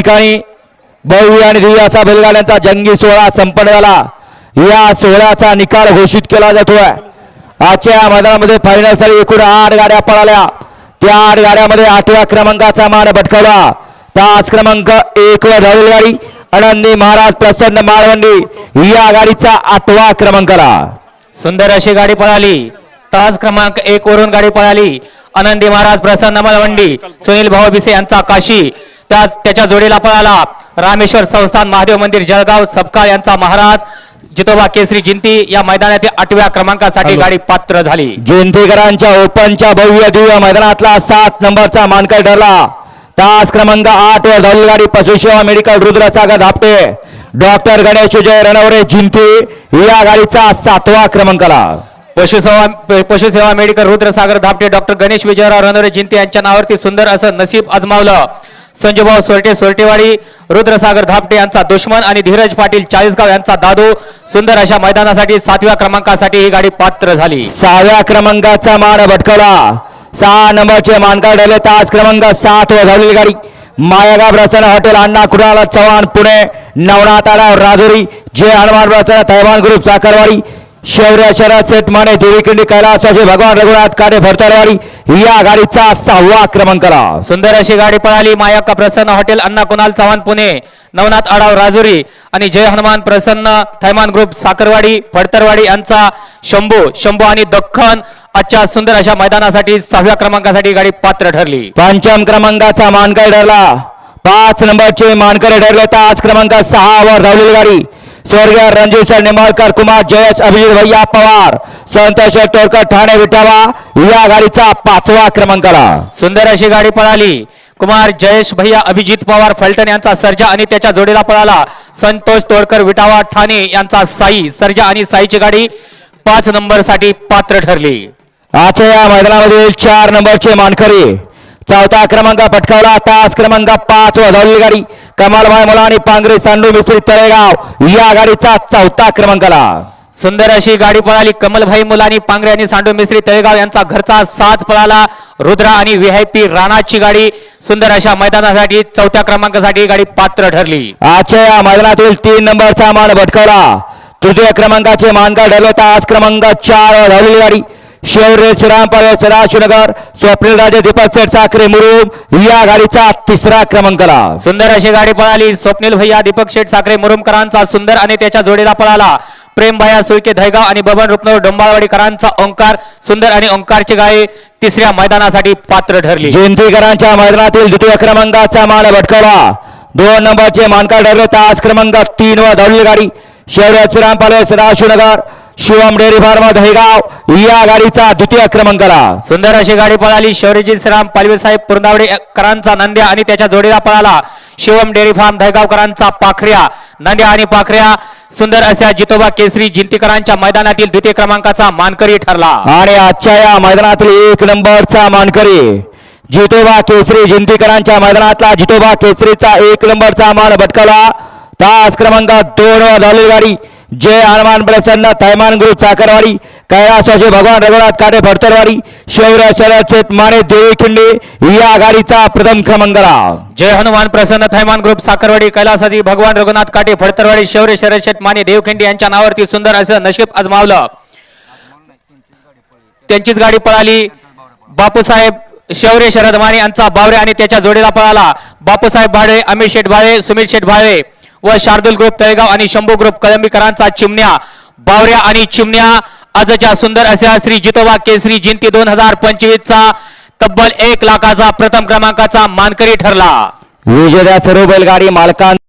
ठिकाणी भव्य आणि दिव्य बैलगाड्यांचा जंगी सोहळा संपन्न झाला. या सोहळ्याचा निकाल घोषित केला जातोय. आजच्या मैदानामध्ये फायनलसाठी एकूण आठ गाड्या पळाल्या. त्या आठ गाड्यामध्ये आठव्या क्रमांकाचा मान भटकवला. तास क्रमांक एक वर धावलेली गाडी आनंदी महाराज प्रसन्न माळवंडी या गाडीचा आठवा क्रमांक आला. सुंदर अशी गाडी पळाली. तास क्रमांक एक वरून गाडी पळाली. आनंदी महाराज प्रसन्न मालवंडी सुनील भाऊ बिसे यांचा काशी त्याच त्याच्या जोडीला पळाला रामेश्वर संस्थान महादेव मंदिर जळगाव सपकाळ यांचा महाराज जितोबा केसरी जिंती या मैदानातील आठव्या क्रमांकासाठी गाडी पात्र झाली. जयंतीकरांच्या ओपनच्या भव्य दिव्य मैदानातला सात नंबरचा मानकर ठरला. तास क्रमांक आठ वर धावलेली गाडी पशुसेवा मेडिकल रुद्रसागर धापटे. डॉक्टर गणेश विजय रणवरे जिंती या गाडीचा सातवा क्रमांकाला. पशुसेवा पशुसेवा मेडिकल रुद्रसागर धापटे डॉक्टर गणेश विजयराव रणोरे जिंते यांच्या नावावरती सुंदर असं नशीब आजमावलं संजूभाऊ सोरटे सोरटेवाडी रुद्रसागर धापटे यांचा दुश्मन आणि धीरज पाटील चाळीसगाव यांचा दादू. सुंदर अशा मैदानासाठी सातव्या क्रमांकासाठी ही गाडी पात्र झाली. सहाव्या क्रमांकाचा मान भटकवला. सहा नंबरचे मानकर ठरले. तास क्रमांक सात वर धावलेली गाडी. मायागाव प्रसन्न हॉटेल अण्णा कुणाला चव्हाण पुणे नवनाथ राजुरी जय हनुमान प्रसन्न तैवान ग्रुप साखरवाडी. शौर्य शरद सेठ माने देवीकिंडी कैलासवासी भगवान रघुनाथ काटे भरतरवाडी या गाडीचा सहावा क्रमांकाला सुंदर अशी गाडी पळाली. मायाक्का प्रसन्न हॉटेल अण्णा कुणाल चव्हाण पुणे नवनाथ आडाव राजुरी आणि जय हनुमान प्रसन्न थैमान ग्रुप साखरवाडी फडतरवाडी यांचा शंभू शंभू आणि दख्खन आजच्या सुंदर अशा मैदानासाठी सहाव्या क्रमांकासाठी गाडी पात्र ठरली. पंचम क्रमांकाचा मानकर ठरला. पाच नंबरचे मानकर ठरले. तास क्रमांक सहा वर धावलेली गाडी. स्वर्गीय रणजित निंबाळकर कुमार जयेश अभिजित भैया पवार संतोष टोरकर ठाणे विठावा या गाडीचा पाचवा क्रमांकाला सुंदर अशी गाडी पळाली. कुमार जयेश भैया अभिजित पवार फलटण यांचा सर्जा आणि त्याच्या जोडीला पळाला. संतोष तोडकर विटावा ठाणे यांचा साई सर्जा आणि साईची गाडी पाच नंबरसाठी पात्र ठरली. आजच्या या मैदानामधील चार नंबरचे मानकरी चौथा क्रमांक पटकावला. तास क्रमांक पाच वर धावलेली गाडी. कमालभाई मुलानी पांगरे सांडू मिस्त्री तळेगाव. या गाडीचा चौथा क्रमांकाला. सुंदर अशी गाडी पळाली. कमलभाई मुलानी पांगरे आणि सांडू मिस्त्री तळेगाव यांचा घरचा साज पळाला. रुद्रा आणि व्हीआयपी राणाची गाडी सुंदर अशा मैदानासाठी चौथ्या क्रमांकासाठी गाडी पात्र ठरली. आजच्या या मैदानातील तीन नंबरचा मान भटकवला. तृतीय क्रमांकाचे मानकर ठरले. तास क्रमांक चार धावलेली गाडी. शौर्य श्रीरामपाल सदाशिवनगर स्वप्नील राजे दीपक सेठ साखरे मुरुम या गाडीचा तिसरा क्रमांकाला सुंदर अशी गाडी पळाली. स्वप्नील भैया दीपक शेठ साखरे मुरुमकरांचा सुंदर आणि त्याच्या जोडीला पळाला. प्रेम भैया सुळके धैगाव आणि बबन रुपनवर डोंबाळवाडीकरांचा ओंकार सुंदर आणि ओंकारची गाडी तिसऱ्या मैदानासाठी पात्र ठरली. जयंतीकरांच्या मैदानातील द्वितीय क्रमांकाचा मान भटकवला. दोन नंबरचे मानकर ठरले. तास क्रमांक तीन वर धावलेली गाडी. शौर्य श्रीरामपाल सदाशिवनगर शिवम डेअरी फार्म दहेगाव या गाडीचा द्वितीय क्रमांकाला सुंदर अशी गाडी पळाली. शौर्यजी श्रीराम पालवे साहेब पुरंदावडे करांचा नंद्या आणि त्याच्या जोडीला पळाला. शिवम डेअरी फार्म दहेगावकरांचा पाखऱ्या नंद्या आणि पाखऱ्या. सुंदर अशा जितोबा केसरी जिंतीकरांच्या मैदानातील द्वितीय क्रमांकाचा मानकरी ठरला. आणि आजच्या या मैदानातील एक नंबरचा मानकरी जितोबा केसरी जिंतीकरांच्या मैदानातला जितोबा केसरीचा एक नंबरचा मान भटकवला तास क्रमांक दोन धावलेली गाडी. जय हनुमान प्रसन्न थैमान ग्रुप साखरवाडी कैलासवासी भगवान रघुनाथ काटे भरतरवाडी शौर्य शरद शेठ माने देवीखिंडी या आघाडीचा प्रथम क्रमांकाला. जय हनुमान प्रसन्न थैमान ग्रुप साखरवाडी कैलासाजी भगवान रघुनाथ काटे भरतरवाडी शौर्य शरद शेठ माने देवखिंडे यांच्या नावावरती सुंदर असं नशीब आजमावलं त्यांचीच गाडी पळाली. बापूसाहेब शौर्य शरद माने यांचा बावरे आणि त्याच्या जोडीला पळाला. बापूसाहेब भाळे अमित शेठ भाळे सुमित शेठ भाळे व शार्दुल ग्रुप तळेगाव आणि शंभू ग्रुप कळंबीकरांचा चिमण्या बावऱ्या आणि चिमण्या आजच्या सुंदर अशा श्री जितोबा केसरी जिंती दोन हजार पंचवीस चा तब्बल एक लाखाचा प्रथम क्रमांकाचा मानकरी ठरला. विजेत्या सर्व बैलगाडी मालकां